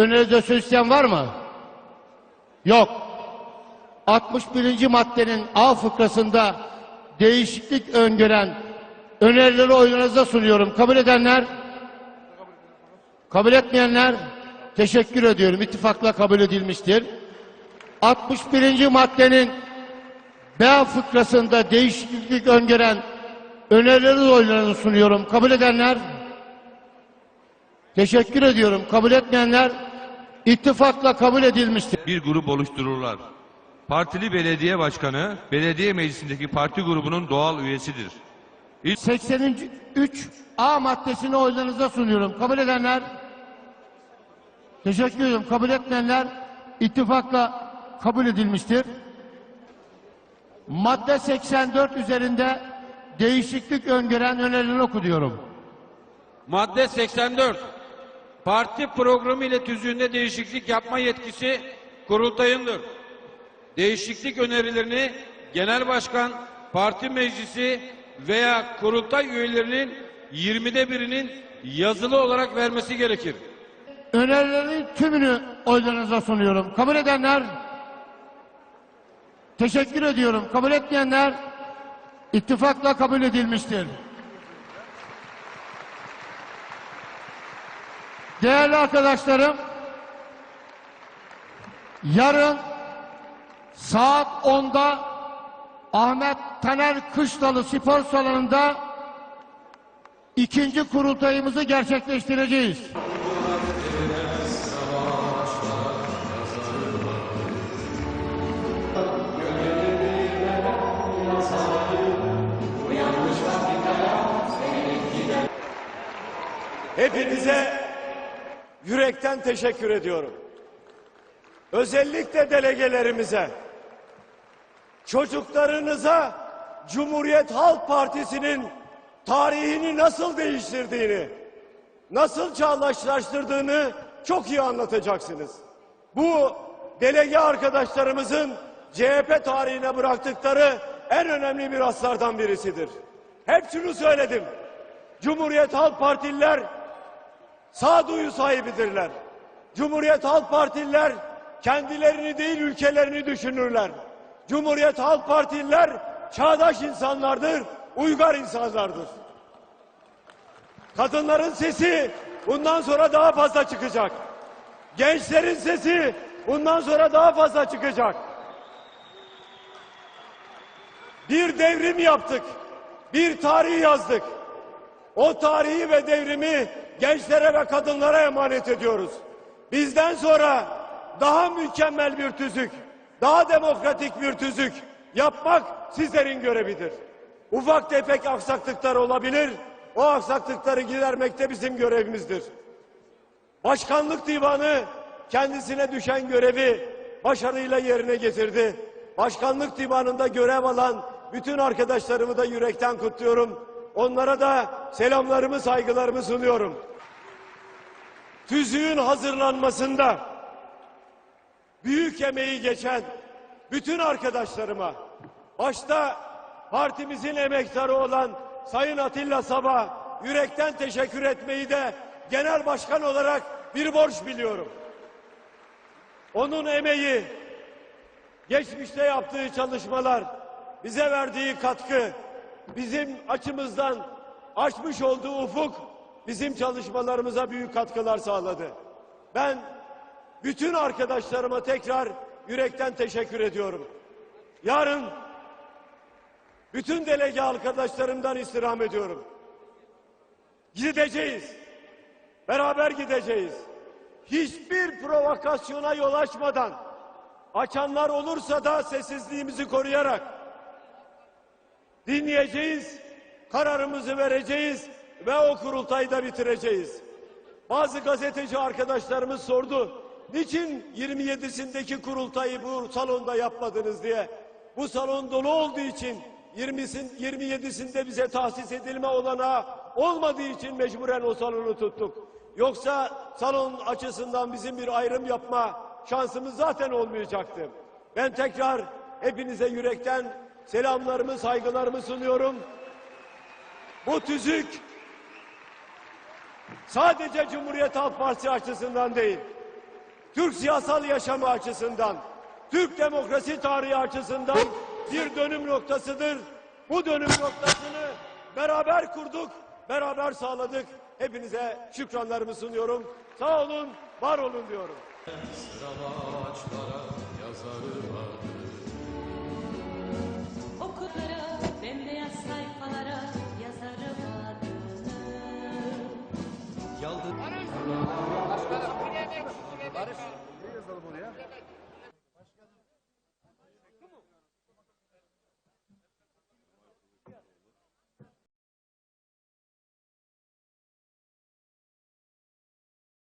Öneride söz isteyen var mı? Yok. 61. maddenin A fıkrasında değişiklik öngören önerileri oylarınıza sunuyorum. Kabul edenler? Kabul etmeyenler? Teşekkür ediyorum. İttifakla kabul edilmiştir. 61. maddenin B fıkrasında değişiklik öngören önerileri oylarınıza sunuyorum. Kabul edenler? Teşekkür ediyorum. Kabul etmeyenler ittifakla kabul edilmiştir. bir grup oluştururlar. Partili belediye başkanı, belediye meclisindeki parti grubunun doğal üyesidir. 83 A maddesini oylarınıza sunuyorum. Kabul edenler? Teşekkür ediyorum. Kabul etmeyenler ittifakla kabul edilmiştir. Madde 84 üzerinde değişiklik öngören önerileri okuyorum. Madde 84. Parti programı ile tüzüğünde değişiklik yapma yetkisi kurultayındır. Değişiklik önerilerini genel başkan, parti meclisi veya kurultay üyelerinin 20'de birinin yazılı olarak vermesi gerekir. Önerilerin tümünü oylarınıza sunuyorum. Kabul edenler? Teşekkür ediyorum. Kabul etmeyenler ittifakla kabul edilmiştir. Değerli arkadaşlarım, yarın saat 10'da Ahmet Taner Kışlalı Spor Salonu'nda ikinci kurultayımızı gerçekleştireceğiz. Hepinize yürekten teşekkür ediyorum. Özellikle delegelerimize, çocuklarınıza Cumhuriyet Halk Partisi'nin tarihini nasıl değiştirdiğini, nasıl çağdaşlaştırdığını çok iyi anlatacaksınız. Bu delege arkadaşlarımızın CHP tarihine bıraktıkları en önemli miraslardan birisidir. Hep şunu söyledim. Cumhuriyet Halk Partililer sağduyu sahibidirler. Cumhuriyet Halk Partililer kendilerini değil ülkelerini düşünürler. Cumhuriyet Halk Partililer çağdaş insanlardır, uygar insanlardır. Kadınların sesi bundan sonra daha fazla çıkacak. Gençlerin sesi bundan sonra daha fazla çıkacak. Bir devrim yaptık. Bir tarih yazdık. O tarihi ve devrimi gençlere ve kadınlara emanet ediyoruz. Bizden sonra daha mükemmel bir tüzük, daha demokratik bir tüzük yapmak sizlerin görevidir. Ufak tefek aksaklıklar olabilir. O aksaklıkları gidermek de bizim görevimizdir. Başkanlık divanı kendisine düşen görevi başarıyla yerine getirdi. Başkanlık divanında görev alan bütün arkadaşlarımı da yürekten kutluyorum. Onlara da selamlarımı, saygılarımı sunuyorum. Tüzüğün hazırlanmasında büyük emeği geçen bütün arkadaşlarıma, başta partimizin emektarı olan Sayın Atilla Sabah yürekten teşekkür etmeyi de genel başkan olarak bir borç biliyorum. Onun emeği, geçmişte yaptığı çalışmalar, bize verdiği katkı, bizim açımızdan açmış olduğu ufuk bizim çalışmalarımıza büyük katkılar sağladı. Ben bütün arkadaşlarıma tekrar yürekten teşekkür ediyorum. Yarın bütün delege arkadaşlarımdan istirham ediyorum. Gideceğiz. Beraber gideceğiz. Hiçbir provokasyona yol açmadan açanlar olursa da sessizliğimizi koruyarak dinleyeceğiz, kararımızı vereceğiz ve o kurultayda bitireceğiz. Bazı gazeteci arkadaşlarımız sordu. Niçin 27'sindeki kurultayı bu salonda yapmadınız diye. Bu salon dolu olduğu için 20'sin 27'sinde bize tahsis edilme olanağı olmadığı için mecburen o salonu tuttuk. Yoksa salon açısından bizim bir ayrım yapma şansımız zaten olmayacaktı. Ben tekrar hepinize yürekten selamlarımı, saygılarımı sunuyorum. Bu tüzük sadece Cumhuriyet Halk Partisi açısından değil, Türk siyasal yaşamı açısından, Türk demokrasi tarihi açısından bir dönüm noktasıdır. Bu dönüm noktasını beraber kurduk, beraber sağladık. Hepinize şükranlarımı sunuyorum. Sağ olun, var olun diyorum. Okutlara bembeyaz